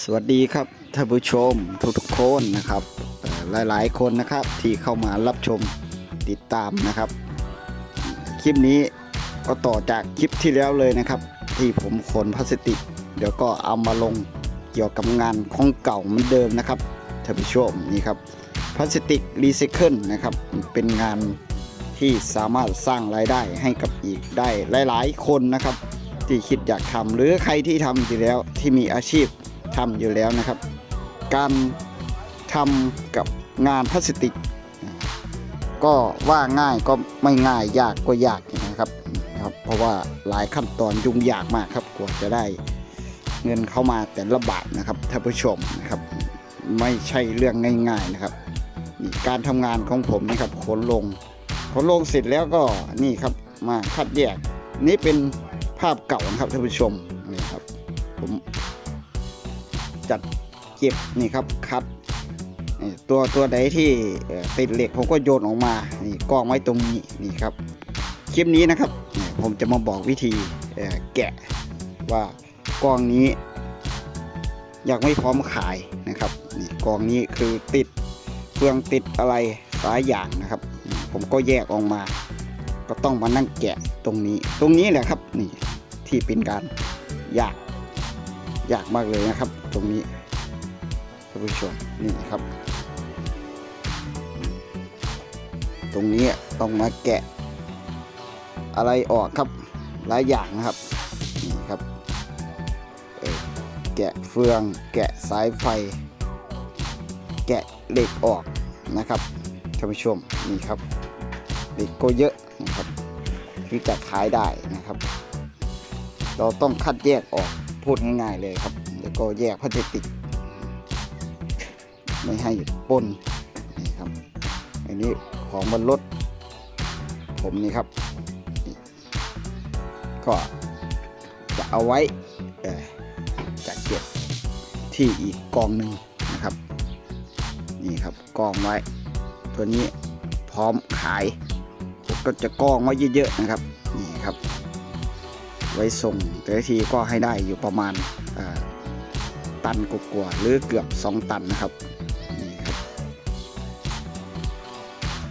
สวัสดีครับท่านผู้ชมทุกๆคนนะครับหลายๆคนนะครับที่เข้ามารับชมติดตามนะครับ คลิปนี้ก็ต่อจากคลิปที่แล้วเลยนะครับ ที่ผมขนพลาสติก เดี๋ยวก็เอามาลงเกี่ยวกับงานของเก่าเหมือนเดิมนะครับท่านผู้ชมนี่ครับพลาสติกรีไซเคิลนะครับเป็นงานที่สามารถสร้างรายได้ให้กับอีกได้หลาย ๆ คนนะครับ ที่คิดอยากทำหรือใครที่ทำอยู่แล้วที่มีอาชีพ ทำอยู่แล้วนะครับ การทำกับงานพลาสติก ก็ว่าง่ายก็ไม่ง่ายยากก็ยากนะครับครับเพราะว่าหลายขั้นตอนยุ่งยากมากครับกว่าจะได้เงินเข้ามาแต่ละบาทนะครับท่านผู้ชมนะครับ ไม่ใช่เรื่องง่ายๆนะครับ การทำงานของผมนะครับขนลงขนลงเสร็จแล้วก็นี่ครับมาคัดแยก นี่เป็นภาพเก่านะครับท่านผู้ชม จัดเก็บนี่ครับคัดตัวตัวใดที่ติดเหล็กผมก็โยนออกมานี่กองไว้ตรงนี้นี่ครับคลิปนี้นะครับผมจะมาบอกวิธีแกะว่ากองนี้ยังไม่พร้อมขายนะครับนี่กองนี้คือติดเฟืองติดอะไรหลายอย่างนะครับ ผมก็แยกออกมา ก็ต้องมานั่งแกะตรงนี้ ตรงนี้แหละครับนี่ที่เป็นการยาก ยากมากเลยนะครับ ตรงนี้ท่านผู้ชมนี่ครับ ตรงนี้ต้องมาแกะ อะไรออกครับหลายอย่างนะครับนี่ครับแกะเฟือง แกะสายไฟ แกะเหล็กออกนะครับท่านผู้ชมนี่ครับเหล็กก็เยอะนะครับที่จะขายได้นะครับ เราต้องคัดแยกออก พูดง่ายๆเลยครับ แล้วก็แยกพลาสติก ไม่ให้ปนนี่ครับ อันนี้ของบนรถผมนี่ครับ ก็จะเอาไว้จะเก็บที่อีกกองหนึ่งนะครับ นี่ครับกองไว้ ตัวนี้พร้อมขาย ก็จะกองไว้เยอะๆนะครับ นี่ครับ ไว้ส่งแต่ละทีก็ให้ได้อยู่ประมาณตันกว่าหรือเกือบ 2 ตันนะครับนี่ครับ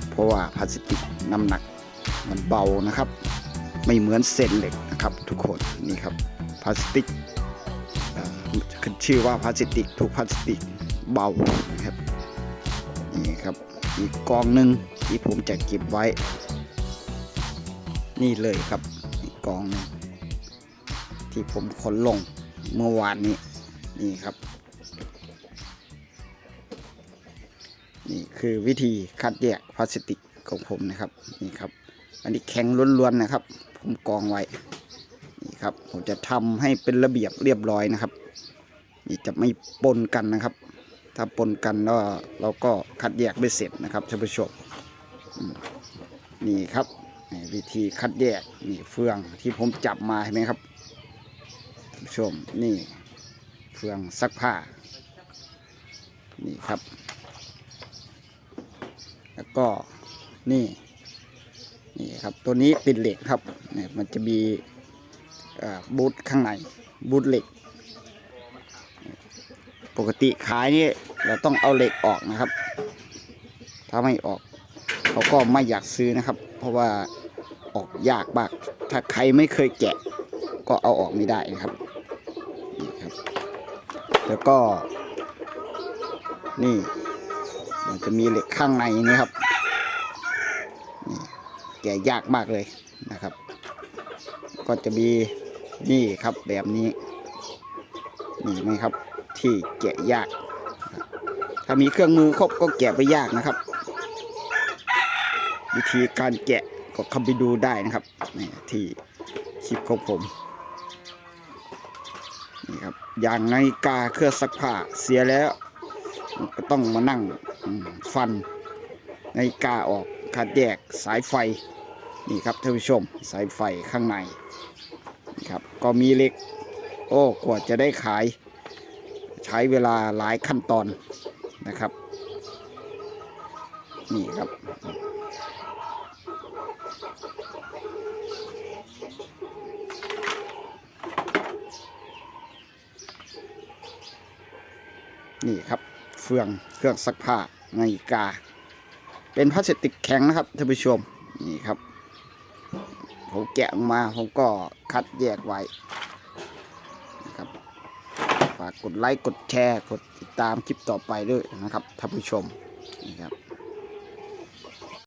เพราะว่าพลาสติกน้ำหนักมันเบานะครับ ไม่เหมือนเส้นเหล็กนะครับทุกคนนี่ครับพลาสติกอ่าขึ้นชื่อว่าพลาสติกทุกพลาสติกเบานะครับนี่ครับอีกกองหนึ่งที่ผมจะเก็บไว้ นี่เลยครับอีกกองนึง ที่ผมขนลงเมื่อวานนี้นี่ครับ นี่คือวิธีคัดแยกพลาสติกของผมนะครับนี่ครับ อันนี้แข็งล้วนๆนะครับ ผมกองไว้นี่ครับ ผมจะทำให้เป็นระเบียบเรียบร้อยนะครับ นี่จะไม่ปนกันนะครับ ถ้าปนกันแล้วเราก็คัดแยกไม่เสร็จนะครับท่านผู้ชมนี่ครับวิธีคัดแยกนี่เฟืองที่ผมจับมาเห็นไหมครับ ผู้ชมนี่เฟืองซักผ้า นี่ครับ แล้วก็นี่ นี่ครับตัวนี้เป็นเหล็กครับเนี่ยมันจะมีบูทข้างในบูทเหล็ก ปกติขายนี่เราต้องเอาเหล็กออกนะครับ ถ้าไม่ออกเขาก็ไม่อยากซื้อนะครับ เพราะว่าออกยากมาก ถ้าใครไม่เคยแกะ ก็เอาออกไม่ได้นะครับ แล้วก็นี่ มันจะมีเหล็กข้างในนี่ครับนี่แกะยากมากเลยนะครับ ก็จะมีนี่ครับแบบนี้ นี่ไหมครับ ที่แกะยาก ถ้ามีเครื่องมือครบก็แกะไปยากนะครับ วิธีการแกะก็เข้าไปดูได้นะครับนี่ที่คลิปของผม นี่ครับอย่างนาฬิกาเครื่องซักผ้าเสียแล้ว ก็ต้องมานั่งฟันนาฬิกาออกคัดแยกสายไฟนี่ครับท่านผู้ชมสายไฟข้างในนี่ครับก็มีเหล็ก โอ้กว่าจะได้ขาย ใช้เวลาหลายขั้นตอนนะครับ นี่ครับ นี่ครับ เฟืองเครื่องซักผ้านาฬิกา เป็นพลาสติกแข็งนะครับท่านผู้ชมนี่ครับ ผมแกะออกมาผมก็คัดแยกไว้นะครับฝากกดไลค์กดแชร์กดติดตามคลิปต่อไปด้วยนะครับท่านผู้ชมนี่ครับ